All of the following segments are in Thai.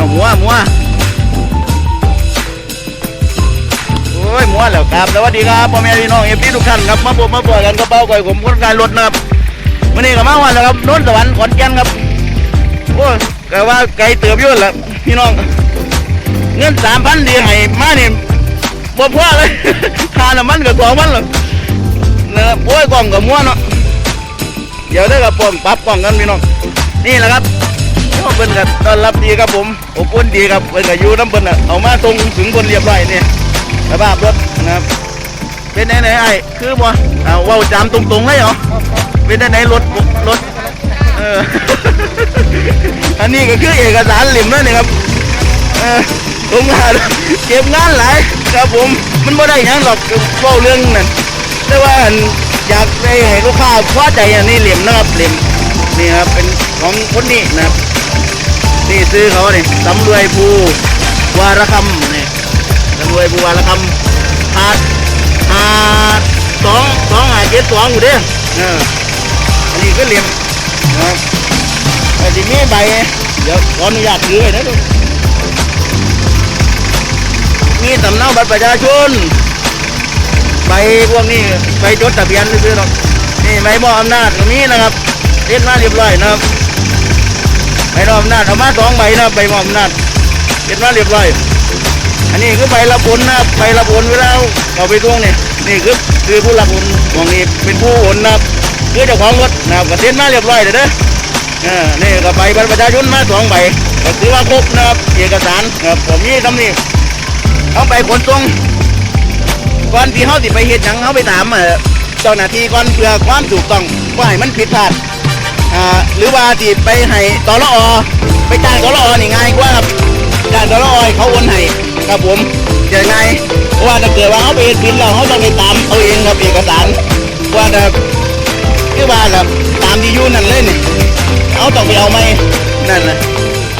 เอามัวมัวโอ้ยมัวแล้วครับสวัสดีครับพ่อแม่พี่น้องเอฟซีทุกท่านครับมาบวมาบวกันกระเป๋าก่อยผมคนการรถนะครับวันนี้ก็มาวันแล้วครับนนสวรรค์ขอนแก่นครับโอ้ก็ว่าไกลเติบยุ่นและพี่น้องเงินสามพันดีให้มาเนี่ยบ่พอเลยทาน้ำมันกับสองพันหรอกเนื้อโอ้ยกล่องกับม้วนเนาะเดี๋ยวได้กับปองปั๊บกล่องกันพี่น้องนี่แหละครับ เพิ่นก็ต้อนรับดีครับผมอบอุ่นดีครับเพิ่นก็อยู่น้ำเพิ่นน่ะเอามาส่งถึงคนเรียบร้อยนี่สภาพรถนะครับ เป็นไหนไหนไอ้คือบ่เอาว้าจามตรงๆเลยเหรอเป็นไหนไหนรถรถเอออันนี้ก็คือเอกสารเหลิมนั่นนี่ครับเออตรงงานเก็บงานหลายครับผมมันบ่ได้ยังหรอกเว้าเรื่องนั่นแต่ว่าอยากได้ให้ลูกค้าพอใจอันนี้เหลิมนะครับเหลิมนี่ครับเป็นของคนนี้นะครับ นี่ซื้อเขาเนี่ยสำรวยภูวารคำนี่สำรวยภูวารคำหาดหาดสองสองหาดเจ็ดสองอยู่เด้อเอออันนี้ก็เหลี่ยมนะครับแต่ที่มีใบเดี๋ยวขออนุญาตถือไว้นะทุกมีสำเนาบัตรประชาชนใบพวกนี้ใบจดทะเบียนซื้อๆหรอกนี่ใบมอบอำนาจตรงนี้นะครับเรียกมาเรียบร้อยนะครับ ใบมอบนาจเอามาสองใบนะครับใบมอบนาจเก็บมาเรียบร้อย อันนี้คือใบรับผลนะใบรับผลเวลาเอาไปตวงนี่นี่คือคือผู้รับผลของนี่เป็นผู้โอนนะคือเจ้าของรถนะครับก็เซ็นมาเรียบร้อยเลยเด้อเออนี่ก็ใบบัตรประชาชนมาสองใบก็ถือว่าครบนะครับเอกสารนะครับผมมีทำนี่เอาไปขนส่งก่อนที่เขาสิไปเฮ็ดหยังเขาไปถามเออเจ้าหน้าที่ก่อนเพื่อความถูกต้องว่าให้มันผิดพลาด หรือว่าที่ไปให้ตอลอไปจ้างตอลอนี่ง่ายกว่าครับจ้างตอให้เขาโอนให้ครับผมจะง่ายเพราะว่าถ้าเกิดว่าเขาไปเฮ็ดบินแล้วเขาต้องไปตามเอาเองครับเอกสารว่าจะคือว่าแบบตามที่ยู่นั่นเลยนี่เขาต้องไปเอาไหมนั่นนะ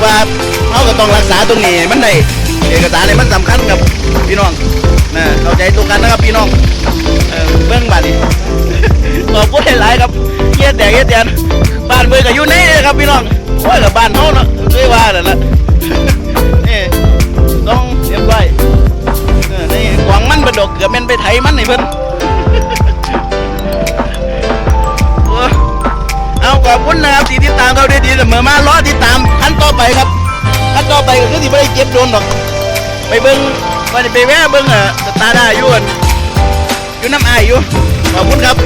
ว่าเขาก็ต้องรักษาตรงนี้มันได้เอกสารนี่มันสำคัญกับพี่น้องนะเข้าใจตรงกันนะครับพี่น้องเออเบื้องบัตรนี่ขอบคุณหลายครับเกียรติแดกเกียรติแดน บ้านเมืองก็อยู่ในี่ครับพี่น้องโอ้ยกับบ้านเฮาเนาะด้วยว่านั่นแหละนี่ต้องเรียบร้อยเออนี่กวางมันบดกเกือบแม่นไปไถมันนี่เพิ่นโอ้เอาขอบคุณนะครับที่ติดตามเขาได้ดีเสมอมารอติดตามขั้นต่อไปครับขั้นต่อไปก็คือที่ไม่ได้เก็บโดนหรอก ไปเบิ้งวันนี้ไปแวะเบิ้งออสตาร์ได้อยู่อั่นอยู่น้ำอายอยู่ขอบคุณครับ